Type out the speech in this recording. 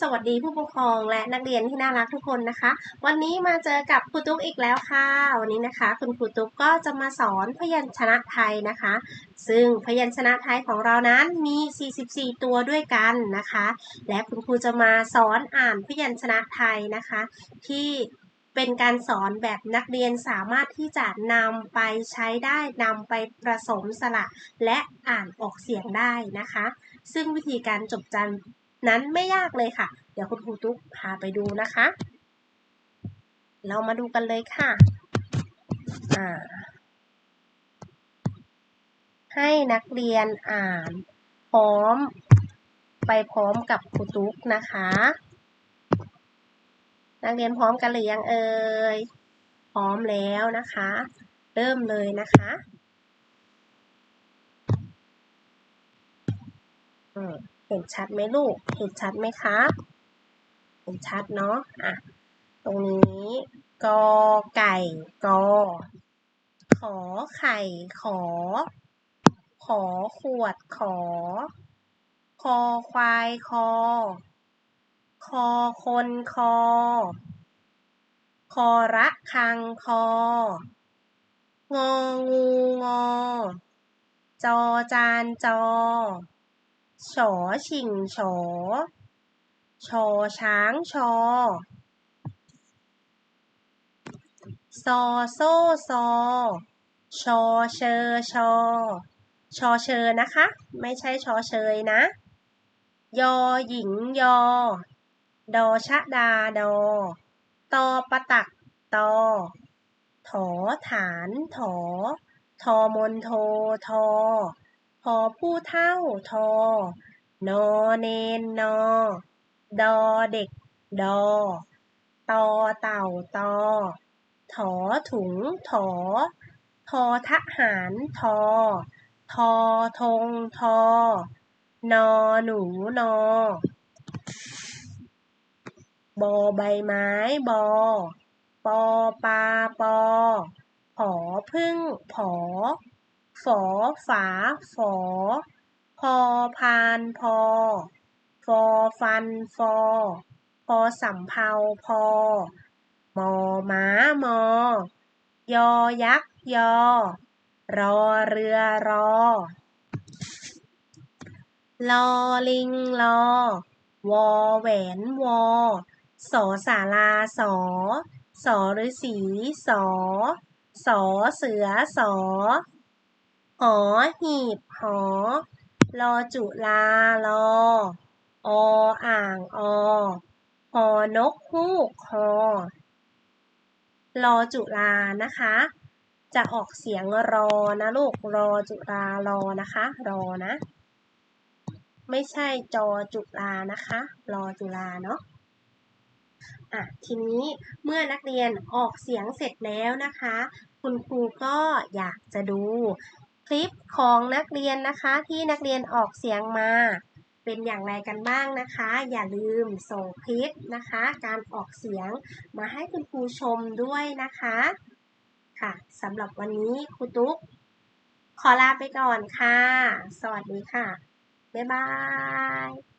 สวัสดีผู้ปกครองและนักเรียนที่น่ารักทุกคนนะคะ วันนี้มาเจอกับครูตุ๊กอีกแล้วค่ะ วันนี้นะคะ คุณครูตุ๊กก็จะมาสอนพยัญชนะไทยนะคะ ซึ่งพยัญชนะไทยของเรานั้นมี 44 ตัวด้วยกันนะคะ และคุณครูจะมาสอนอ่านพยัญชนะไทยนะคะ ที่เป็นการสอนแบบนักเรียนสามารถที่จะนำไปใช้ได้นำไปผสมสระและอ่านออกเสียงได้นะคะ ซึ่งวิธีการจบจัน นั้นไม่ยากเลยค่ะ เดี๋ยวคุณครูตุ๊กพาไปดูนะคะ เรามาดูกันเลยค่ะอ่าให้นักเรียนอ่านพร้อม ไปพร้อมกับครูตุ๊กนะคะ นักเรียนพร้อมกันหรือยังเอ่ยพร้อมแล้วนะคะ เริ่มเลยนะคะอืม ห็นชัดไหมลูก เห็นชัดไหมคะ เห็นชัดเนาะ อะ ตรงนี้กอไก่กอ ขอไข่ขอ ขอขวดขอ คอควายคอ คอคนคอ คอระคังคอ งองูงอ จอจานจอ ฉอชิงฉอ ชอช้างชอ ซอโซ่ซอ ชอเชอชอ ชอเชอนะคะ ไม่ใช่ชอเชยนะ ยอหญิงยอ ดอชะดาดอ ตอประตักตอ ถอฐานถอ ทอมนโททอ พอผู้เท่าทอ นอเนนนอ ดอเด็ก ดอ ตอเต่าตอ ถอถุงถอ ทอทหารทอ ทอธงทอ นอหนูนอบอใบไม้บอปอปลาปอผอพึ่งผอ ฝอฝาฝอ พอพานพอ ฟอฟันฟอ พอสำเภาพอ มอม้ามอ ยอยักษ์ยอ รอเรือรอลอลิงลอ วอแหวนวอ สอสาราสอ สอฤาษีสอ สอเสือสอ หอหีบหอ ลอจุลาลอ ออ่างอหอนกฮูกฮอรอจุลานะคะ จะออกเสียงรอนะลูกรอจุลารอนะคะ รอนะ ไม่ใช่จอจุลานะคะ รอจุลาเนาะอะทีนี้เมื่อนักเรียนออกเสียงเสร็จแล้วนะคะ คุณครูก็อยากจะดู คลิปของนักเรียนนะคะที่นักเรียนออกเสียงมา เป็นอย่างไรกันบ้างนะคะ อย่าลืมส่งคลิปนะคะ การออกเสียงมาให้คุณครูชมด้วยนะคะค่ะสำหรับวันนี้ครูตุ๊กขอลาไปก่อนค่ะ สวัสดีค่ะ บ๊ายบาย